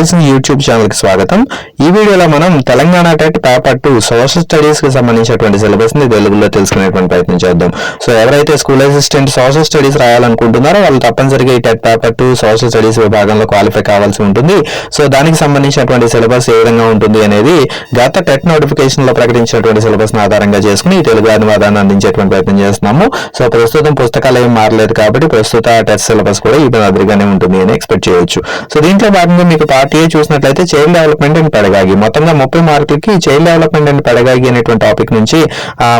Education YouTube ఛానల్కి స్వాగతం. ఈ వీడియోలో మనం Telangana TET paper two social స్టడీస్కి సంబంధించినటువంటి సిలబస్ని తెలుగులో తెలుసుకునేటువంటి ప్రయత్నం చేద్దాం. సో ఎవరైతే స్కూల్ అసిస్టెంట్ సోషల్ స్టడీస్ రాయాలనుకుంటున్నారో వాళ్ళు తప్పనిసరిగా ఈ TET paper two social studies విభాగంలో క్వాలిఫై కావాల్సి ఉంటుంది. సో దానికి సంబంధించినటువంటి సిలబస్ ఏ విధంగా ఉంటుంది అనేది గత టెట్ నోటిఫికేషన్లో ప్రకటించినటువంటి సిలబస్ ఆధారంగా చేసుకుని తెలుగు అనువాదాన్ని అందించేటువంటి ప్రయత్నం చేస్తున్నాము. సో ప్రస్తుతం పుస్తకాలు ఏం మారలేదు కాబట్టి ప్రస్తుత టెట్ సిలబస్ కూడా ఈ మాదిరిగానే ఉంటుంది అని ఎక్స్పెక్ట్ చేయొచ్చు. సో దీంట్లో భాగంగా మీకు పార్ట్ ఏ చూసినట్లయితే చైల్డ్ డెవలప్మెంట్ అండ్ పెడగాగి మొత్తంగా ముప్పై మార్కులకి చైల్డ్ డెవలప్మెంట్ అండ్ పెడగాగి అనేటువంటి టాపిక్ నుంచి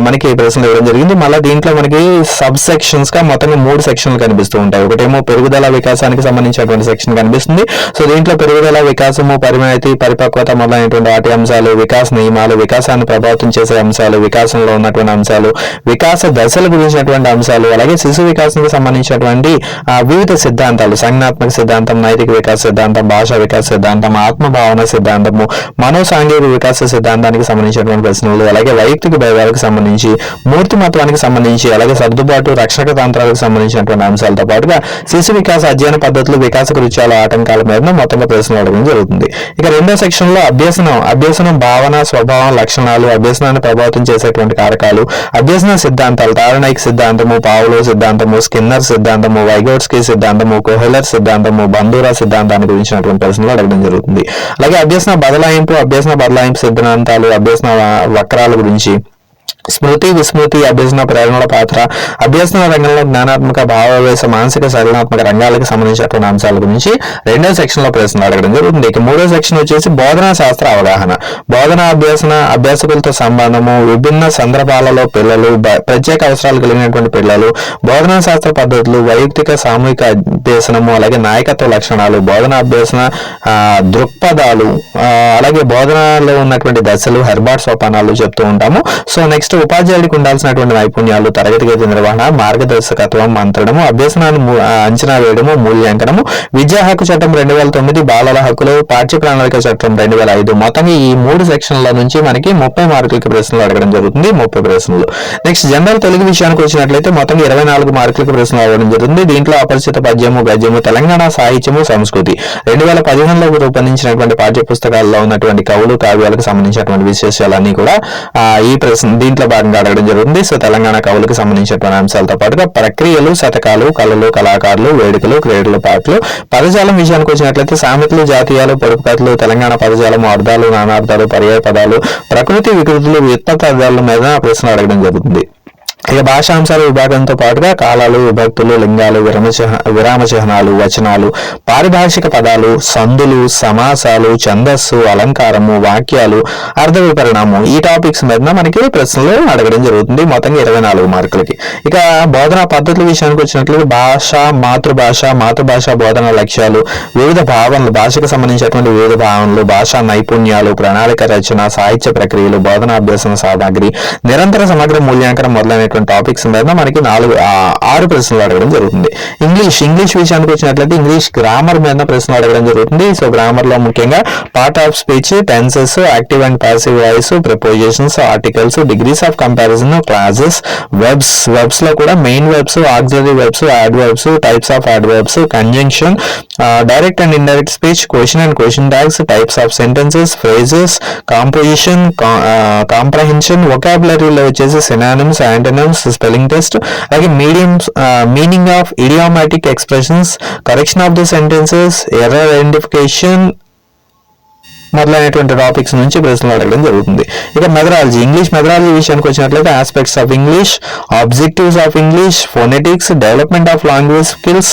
మనకి ప్రశ్నలు ఇవ్వడం జరిగింది. మళ్ళీ దీంట్లో మనకి సబ్ సెక్షన్స్గా మొత్తంగా మూడు సెక్షన్లు కనిపిస్తూ ఉంటాయి. ఒకటేమో పెరుగుదల వికాసానికి సంబంధించినటువంటి సెక్షన్ కనిపిస్తుంది. సో దీంట్లో పెరుగుదల వికాసము పరిమితి పరిపక్వత మొదలైనటువంటి వాటి అంశాలు వికాస నియమాలు వికాసాన్ని ప్రభావితం చేసే అంశాలు వికాసంలో ఉన్నటువంటి అంశాలు వికాస దశల గురించినటువంటి అంశాలు అలాగే శిశు వికాసానికి సంబంధించినటువంటి వివిధ సిద్ధాంతాలు సంజ్ఞాత్మక సిద్ధాంతం నైతిక వికాస సిద్ధాంతం భాషా వికాస సిద్ధాంతం ఆత్మ భావన సిద్ధాంతము మనో సాంఘిక వికాస సిద్ధాంతానికి సంబంధించినటువంటి ప్రశ్నలు అలాగే వైయక్తిక భేదాలకు సంబంధించి మూర్తిమత్వానికి సంబంధించి అలాగే సర్దుబాటు రక్షక తంత్రాలకు సంబంధించినటువంటి అంశాలతో పాటుగా శిశు వికాస అధ్యయన పద్ధతులు వికాస కృత్యాల ఆటంకాల మీద మొత్తంగా ప్రశ్నలు అడగడం జరుగుతుంది. ఇక రెండో సెక్షన్లో అభ్యసనం అభ్యసనం భావన స్వభావం లక్షణాలు అభ్యసనాన్ని ప్రభావితం చేసేటువంటి కారకాలు అభ్యసన సిద్ధాంతాలు తారణైక్ సిద్ధాంతము పావులో సిద్ధాంతము స్కిన్నర్ సిద్ధాంతము వైగోట్స్కి సిద్ధాంతము కోహెలర్ సిద్ధాంతము బంధూరా సిద్ధాంతాన్ని గురించినటువంటి ప్రశ్నలు అడగడం జరుగుతుంది. అలాగే అభ్యసన బదలాయింపు అభ్యసన బదలాయింపు సిద్ధాంతాలు అభ్యసన వక్రాల గురించి స్మృతి విస్మృతి అభ్యసన ప్రేరణల పాత్ర అభ్యసన రంగంలో జ్ఞానాత్మక భావావేశ మానసిక సృజనాత్మక రంగాలకు సంబంధించినటువంటి అంశాల గురించి రెండో సెక్షన్లో ప్రశ్నలు అడగడం జరుగుతుంది ఇక మూడో సెక్షన్ వచ్చేసి బోధనా శాస్త్ర అవగాహన బోధన అభ్యసన అభ్యాసకులతో సంబంధము విభిన్న సందర్భాలలో పిల్లలు ప్రత్యేక అవసరాలు కలిగినటువంటి పిల్లలు బోధనా శాస్త్ర పద్ధతులు వైయక్తిక సామూహిక అభ్యసనము అలాగే నాయకత్వ లక్షణాలు బోధన అభ్యసన దృక్పథాలు అలాగే బోధనలో ఉన్నటువంటి దశలు హెర్బాట్ సోపానాలు చెప్తూ ఉంటాము సో నెక్స్ట్ ఉపాధ్యాయుడికి ఉండాల్సినటువంటి నైపుణ్యాలు తరగతి గది నిర్వహణ మార్గదర్శకత్వం మంత్రడము అభ్యసనాన్ని అంచనా వేయడము మూల్యాంకనము విద్యా హక్కు చట్టం రెండు వేల తొమ్మిది బాలల హక్కులు పాఠ్య ప్రణాళిక చట్టం రెండు వేల ఐదు మొత్తంగా ఈ మూడు సెక్షన్ల నుంచి మనకి ముప్పై మార్కులకి ప్రశ్నలు అడగడం జరుగుతుంది ముప్పై ప్రశ్నలు. నెక్స్ట్ జనరల్ తెలుగు విషయానికి వచ్చినట్లయితే మొత్తం ఇరవై నాలుగు మార్కులకి ప్రశ్నలు అడగడం జరుగుతుంది. దీంట్లో అపరిచిత పద్యము గద్యము తెలంగాణ సాహిత్యము సంస్కృతి. రెండు వేల పదిహేనులో రూపొందించినటువంటి పాఠ్య పుస్తకాల్లో ఉన్నటువంటి కవులు కావ్యాలకు సంబంధించినటువంటి విశేషాలన్నీ కూడా ఈ ప్రశ్న దీంట్లో భాగంగా అడగడం జరుగుతుంది. సో తెలంగాణ కవులకు సంబంధించినటువంటి అంశాలతో పాటుగా ప్రక్రియలు శతకాలు కళలు కళాకారులు వేడుకలు క్రీడలు పాటలు పదజాలం విషయానికి వచ్చినట్లయితే సామెతలు జాతీయాలు పొడుపు కథలు తెలంగాణ పదజాలం అర్థాలు నానార్థాలు పర్యాయ పదాలు ప్రకృతి వికృతులు వ్యుత్పత్తి అర్థాల మీద ప్రశ్నలు అడగడం జరుగుతుంది. ఇక భాషాంశాల విభాగంతో పాటుగా కాలాలు విభక్తులు లింగాలు విరమ చిహ్న- విరామ చిహ్నాలు వచనాలు పారిభాషిక పదాలు సందులు సమాసాలు ఛందస్సు అలంకారము వాక్యాలు అర్థ విపరణము ఈ టాపిక్స్ మీద మనకి ప్రశ్నలు అడగడం జరుగుతుంది. మొత్తంగా ఇరవై నాలుగు మార్కులకి. ఇక బోధనా పద్ధతుల విషయానికి వచ్చినట్లయితే భాష మాతృభాష మాతృభాష బోధన లక్ష్యాలు వివిధ భావనలు భాషకు సంబంధించినటువంటి వివిధ భావనలు భాషా నైపుణ్యాలు ప్రణాళిక రచన సాహిత్య ప్రక్రియలు బోధనా అభ్యసన సామాగ్రి నిరంతర సమగ్ర మూల్యాంకనం మొదలైనటువంటి టాపిక్స్ మీద మనకి నాలుగు ఆరు ప్రశ్నలు అడగడం జరుగుతుంది. ఇంగ్లీష్ ఇంగ్లీష్ విషయానికి వచ్చినట్లయితే ఇంగ్లీష్ గ్రామర్ మీద ప్రశ్నలు అడగడం జరుగుతుంది. సో గ్రామర్లో ముఖ్యంగా part of speech tenses active and passive voice prepositions articles degrees of comparison clauses verbs వెబ్స్లో కూడా main verbs auxiliary verbs adverbs types of adverbs conjunction direct and indirect speech question and question tags types of sentences phrases composition comprehension వొకాబులరీలో వచ్చేసి synonyms antonyms spelling test అలాగే idioms meaning of idiomatic expressions correction of the sentences error identification మొదలైనటువంటి topics నుంచి ప్రశ్నలు అడగడం జరుగుతుంది. ఇక methodology English methodology విషయానికి వచ్చినట్లయితే aspects of English objectives of English phonetics development of language skills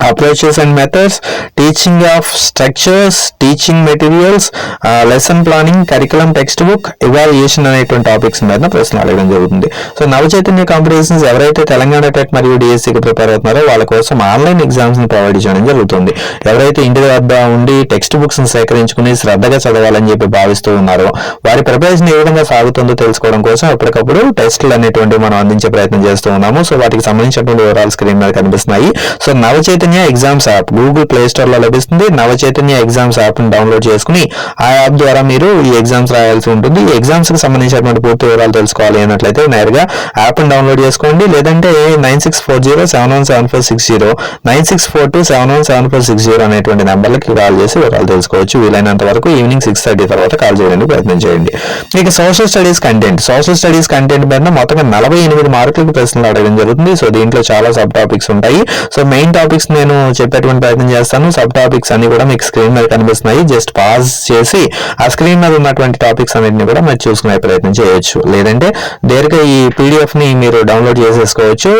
Uh, approaches and methods teaching of structures teaching materials uh, lesson planning curriculum textbook evaluation అనేటువంటి topics మీద ప్రశ్నలు అడగడం జరుగుతుంది. సో నవచైతన్య కాంపిటీషన్స్ ఎవరైతే Telangana TET మరియు డిఎస్సికి ప్రిపేర్ అవుతున్నారో వాళ్ళ కోసం ఆన్లైన్ ఎగ్జామ్స్ని ప్రొవైడ్ చేయడం జరుగుతుంది. ఎవరైతే ఇంటి వద్ద ఉండి టెక్స్ట్ బుక్స్ని సేకరించుకుని శ్రద్ధగా చదవాలని చెప్పి భావిస్తూ ఉన్నారో వారి ప్రిపరేషన్ ఏ విధంగా సాగుతుందో తెలుసుకోవడం కోసం ఎప్పటికప్పుడు టెస్టులు అనేటువంటి మనం అందించే ప్రయత్నం చేస్తూ ఉన్నాము. సో వాటికి సంబంధించినటువంటి వివరాలు స్క్రీన్ మీద కనిపిస్తున్నాయి. So Navachaitanya Navachaitanya exams app. Google play స్టోర్లో లభిస్తుంది. నవచైతన్య ఎగ్జామ్స్ యాప్ని డౌన్లోడ్ చేసుకుని ఆ యాప్ ద్వారా మీరు ఈ ఎగ్జామ్స్ రాయాల్సి ఉంటుంది. ఈ ఎగ్జామ్స్కి సంబంధించినటువంటి పూర్తి వివరాలు తెలుసుకోవాలి అన్నట్లయితే నేరుగా యాప్ని డౌన్లోడ్ చేసుకోండి. లేదంటే nine six four zero seven one seven four six zero nine six four two seven one seven four six zero అనేటువంటి నెంబర్లకి కాల్ చేసి వివరాలు తెలుసుకోవచ్చు. వీలైనంత వరకు ఈవినింగ్ సిక్స్ థర్టీ తర్వాత కాల్ చేయడానికి ప్రయత్నం చేయండి. ఇక social studies content. Social studies content మీద మొత్తంగా నలభై ఎనిమిది మార్కులకు ప్రశ్నలు అడగడం జరుగుతుంది. సో దీంట్లో చాలా సబ్ టాపిక్స్ ఉంటాయి. సో మెయిన్ టాపిక్స్ నేను చెప్పేటువంటి ప్రయత్నం చేస్తాను. సబ్ టాపిక్స్ అన్ని కూడా మీకు స్క్రీన్ మీద కనిపిస్తున్నాయి. జస్ట్ పాజ్ చేసి ఆ స్క్రీన్ మీద ఉన్నటువంటి టాపిక్స్ అన్నింటిని కూడా మీరు చూసుకునే ప్రయత్నం చేయొచ్చు. లేదంటే డైరెక్ట్గా ఈ పీడిఎఫ్ని మీరు డౌన్లోడ్ చేసేసుకోవచ్చు.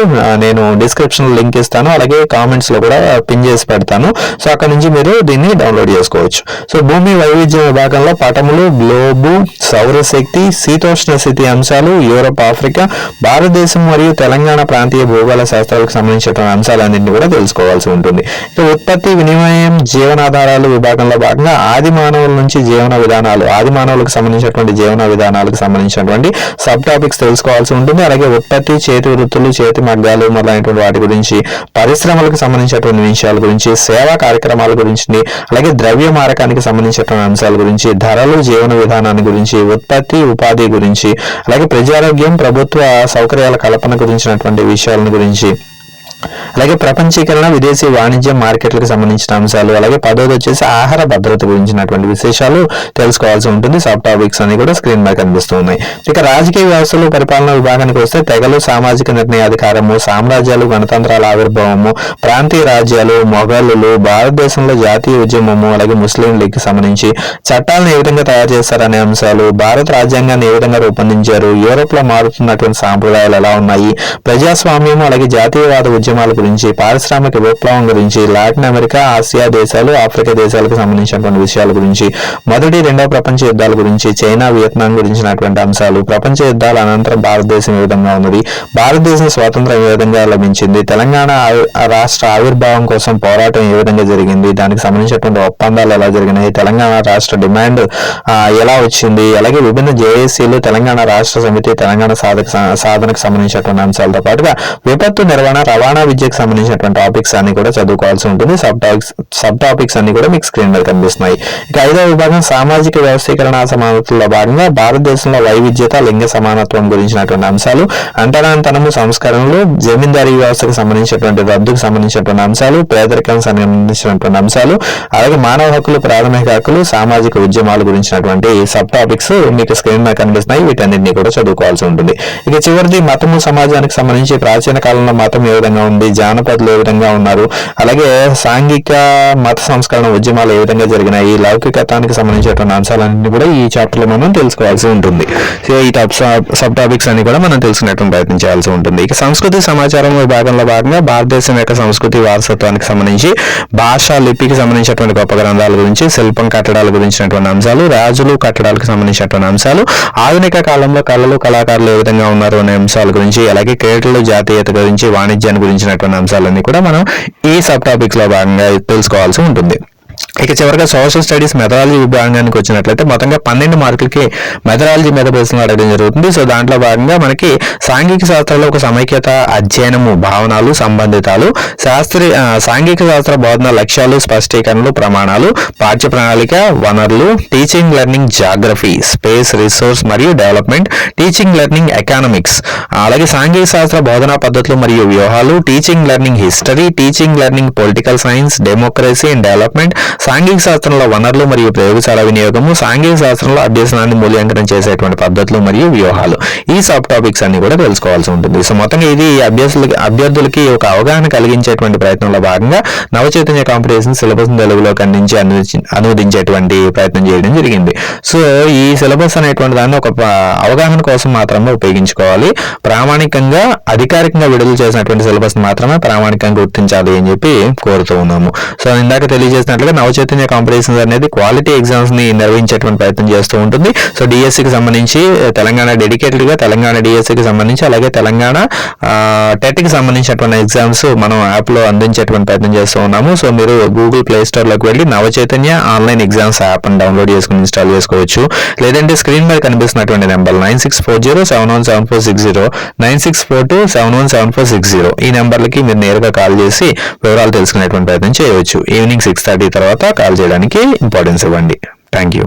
నేను డిస్క్రిప్షన్ లింక్ ఇస్తాను. అలాగే కామెంట్స్లో కూడా పిన్ చేసి పెడతాను. సో అక్కడ నుంచి మీరు దీన్ని డౌన్లోడ్ చేసుకోవచ్చు. సో భూమి వైవిధ్య విభాగంలో పటములు గ్లోబు సౌరశక్తి శీతోష్ణ స్థితి అంశాలు యూరప్ ఆఫ్రికా భారతదేశం మరియు తెలంగాణ ప్రాంతీయ భూగోళ శాస్త్రాలకు సంబంధించిన అంశాలన్నింటినీ కూడా తెలుసుకోవాలి. చేయాల్సి ఉంటుంది. ఉత్పత్తి వినిమయం జీవనాధారాలు విభాగంలో భాగంగా ఆది మానవుల నుంచి జీవన విధానాలు ఆది మానవులకు సంబంధించినటువంటి జీవన విధానాలకు సంబంధించినటువంటి సబ్ టాపిక్స్ తెలుసుకోవాల్సి ఉంటుంది. అలాగే ఉత్పత్తి చేతి వృత్తులు చేతి మగ్గాలు మొదలైనటువంటి వాటి గురించి పరిశ్రమలకు సంబంధించినటువంటి విషయాల గురించి సేవా కార్యక్రమాల గురించి అలాగే ద్రవ్య మారకానికి సంబంధించినటువంటి అంశాల గురించి ధరలు జీవన విధానాన్ని గురించి ఉత్పత్తి ఉపాధి గురించి అలాగే ప్రజారోగ్యం ప్రభుత్వ సౌకర్యాల కల్పన గురించినటువంటి విషయాలను గురించి అలాగే ప్రపంచీకరణ విదేశీ వాణిజ్య మార్కెట్లకు సంబంధించిన అంశాలు అలాగే పదోది వచ్చేసి ఆహార భద్రత గురించినటువంటి విశేషాలు తెలుసుకోవాల్సి ఉంటుంది. సబ్ టాపిక్స్ అన్ని కూడా స్క్రీన్ మీద కనిపిస్తూ ఉన్నాయి ఇక రాజకీయ వ్యవస్థలు పరిపాలన విభాగానికి వస్తే తెగలు సామాజిక నిర్ణయాధికారము సామ్రాజ్యాలు గణతంత్రాల ఆవిర్భావము ప్రాంతీయ రాజ్యాలు మొఘలులు భారతదేశంలో జాతీయ ఉద్యమము అలాగే ముస్లిం లీగ్ సంబంధించి చట్టాలను ఏ విధంగా తయారు చేస్తారనే అంశాలు భారత రాజ్యాంగాన్ని ఏ విధంగా రూపొందించారు యూరోప్లో మారుతున్నటువంటి సాంప్రదాయాలు ఎలా ఉన్నాయి ప్రజాస్వామ్యం అలాగే జాతీయవాద ఉద్యమం ఉద్యమాల గురించి పారిశ్రామిక విప్లవం గురించి లాటిన్ అమెరికా ఆసియా దేశాలు ఆఫ్రికా దేశాలకు సంబంధించినటువంటి విషయాల గురించి మొదటి రెండవ ప్రపంచ యుద్ధాల గురించి చైనా వియత్నాం గురించినటువంటి అంశాలు ప్రపంచ యుద్ధాల అనంతరం భారతదేశం ఏ విధంగా ఉన్నది భారతదేశం స్వాతంత్రం ఏ విధంగా లభించింది తెలంగాణ రాష్ట్ర ఆవిర్భావం కోసం పోరాటం ఏ విధంగా జరిగింది దానికి సంబంధించినటువంటి ఒప్పందాలు ఎలా జరిగినాయి తెలంగాణ రాష్ట్ర డిమాండ్ ఎలా వచ్చింది అలాగే విభిన్న జేఏసీలు తెలంగాణ రాష్ట్ర సమితి తెలంగాణ సాధక సాధనకు సంబంధించినటువంటి అంశాలతో పాటుగా విపత్తు నిర్వహణ రవాణా విద్యకు సంబంధించినటువంటి టాపిక్స్ అన్ని కూడా చదువుకోవాల్సి ఉంటుంది. సబ్ టాపిక్స్ సబ్ టాపిక్స్ అన్ని కూడా మీకు స్క్రీన్ మీద కనిపిస్తున్నాయి. ఇక ఐదవ విభాగం సామాజిక వ్యవస్థీకరణ సమానతలో భాగంగా భారతదేశంలో వైవిధ్యత లింగ సమానత్వం గురించినటువంటి అంశాలు అంటరాంతనము సంస్కరణలు జమీందారీ వ్యవస్థకు సంబంధించినటువంటి రద్దుకు సంబంధించినటువంటి అంశాలు పేదరికం సంబంధించినటువంటి అంశాలు అలాగే మానవ హక్కులు ప్రాథమిక హక్కులు సామాజిక ఉద్యమాల గురించినటువంటి సబ్ టాపిక్స్ మీకు స్క్రీన్ మీద కనిపిస్తున్నాయి. వీటన్నిటిని కూడా చదువుకోవాల్సి ఉంటుంది. ఇక చివరిది మతము సమాజానికి సంబంధించి ప్రాచీన కాలంలో మతం ఏ విధంగా ఉంది. జానపదులు ఏ విధంగా ఉన్నారు? అలాగే సాంఘిక మత సంస్కరణ ఉద్యమాలు ఏ విధంగా జరిగినాయి? లౌకికతానికి సంబంధించినటువంటి అంశాలన్నీ కూడా ఈ చాప్టర్లో మనం తెలుసుకోవాల్సి ఉంటుంది. సో ఈ టాప్ సబ్ టాపిక్స్ అన్ని కూడా మనం తెలుసుకునేటువంటి ప్రయత్నం చేయాల్సి ఉంటుంది. ఇక సంస్కృతి సమాచారం విభాగంలో భాగంగా భారతదేశం యొక్క సంస్కృతి వారసత్వానికి సంబంధించి భాష లిపికి సంబంధించినటువంటి గొప్ప గ్రంథాల గురించి శిల్పం కట్టడాల గురించినటువంటి అంశాలు రాజులు కట్టడాలకు సంబంధించినటువంటి అంశాలు ఆధునిక కాలంలో కళలు కళాకారులు ఏ విధంగా ఉన్నారు అనే అంశాల గురించి అలాగే క్రీడలు జాతీయత గురించి వాణిజ్యాన్ని సంబంధించినటువంటి అంశాలన్నీ కూడా మనం ఈ సబ్ టాపిక్స్లో భాగంగా తెలుసుకోవాల్సి ఉంటుంది. ఇక చివరిగా సోషల్ స్టడీస్ మెథడాలజీ విభాగానికి వచ్చినట్లయితే మొత్తంగా పన్నెండు మార్కులకి మెథడాలజీ మీద ప్రశ్నలు అడగడం జరుగుతుంది. సో దాంట్లో భాగంగా మనకి సాంఘిక శాస్త్రంలో ఒక సమైక్యత అధ్యయనము భావనలు సంబంధితాలు శాస్త్రీయ సాంఘిక శాస్త్ర బోధన లక్ష్యాలు స్పష్టీకరణలు ప్రమాణాలు పాఠ్య ప్రణాళిక వనరులు teaching learning geography space resource మరియు డెవలప్మెంట్ టీచింగ్ లెర్నింగ్ ఎకానమిక్స్ అలాగే సాంఘిక శాస్త్ర బోధనా పద్ధతులు మరియు వ్యూహాలు teaching learning history teaching learning political science democracy and development సాంఘిక శాస్త్రంలో వనరులు మరియు ప్రయోగశాల వినియోగము సాంఘిక శాస్త్రంలో అభ్యసనాన్ని మూల్యాంకనం చేసేటువంటి పద్ధతులు మరియు వ్యూహాలు. ఈ సబ్ టాపిక్స్ అన్ని కూడా తెలుసుకోవాల్సి ఉంటుంది. సో మొత్తంగా ఇది అభ్యర్థులకి అభ్యర్థులకి ఒక అవగాహన కలిగించేటువంటి ప్రయత్నంలో భాగంగా నవచైతన్య కాంపిటీషన్ సిలబస్ తెలుగులో అందించి అనువదించేటువంటి ప్రయత్నం చేయడం జరిగింది. సో ఈ సిలబస్ అనేటువంటి దాన్ని ఒక అవగాహన కోసం మాత్రమే ఉపయోగించుకోవాలి. ప్రామాణికంగా అధికారికంగా విడుదల చేసినటువంటి సిలబస్ మాత్రమే ప్రామాణికంగా గుర్తించాలి అని చెప్పి కోరుతూ ఉన్నాము. సో ఇందాక తెలియజేసినట్లుగా నవచైతన్య చైతన్య కాంపిటీషన్స్ అనేది క్వాలిటీ ఎగ్జామ్స్ని నిర్వహించేటువంటి ప్రయత్నం చేస్తూ ఉంటుంది. సో డిఎస్సికి సంబంధించి తెలంగాణ డెడికేటెడ్గా తెలంగాణ డిఎస్సికి సంబంధించి అలాగే తెలంగాణ టెట్కి సంబంధించినటువంటి ఎగ్జామ్స్ మనం యాప్లో అందించేటువంటి ప్రయత్నం చేస్తూ ఉన్నాము. సో మీరు గూగుల్ ప్లే స్టోర్లోకి వెళ్ళి నవచైతన్య ఆన్లైన్ ఎగ్జామ్స్ యాప్ని డౌన్లోడ్ చేసుకుని ఇన్స్టాల్ చేసుకోవచ్చు. లేదంటే స్క్రీన్ మీద కనిపిస్తున్నటువంటి number nine six four zero seven one seven four six zero nine six four two seven one seven four six zero ఈ నెంబర్లకి మీరు నేరుగా కాల్ చేసి వివరాలు తెలుసుకునేటువంటి ప్రయత్నం చేయవచ్చు. ఈవినింగ్ సిక్స్ థర్టీ తర్వాత తర్వాత కాల్ చేయడానికి ఇంపార్టెన్స్ ఇవ్వండి. Thank you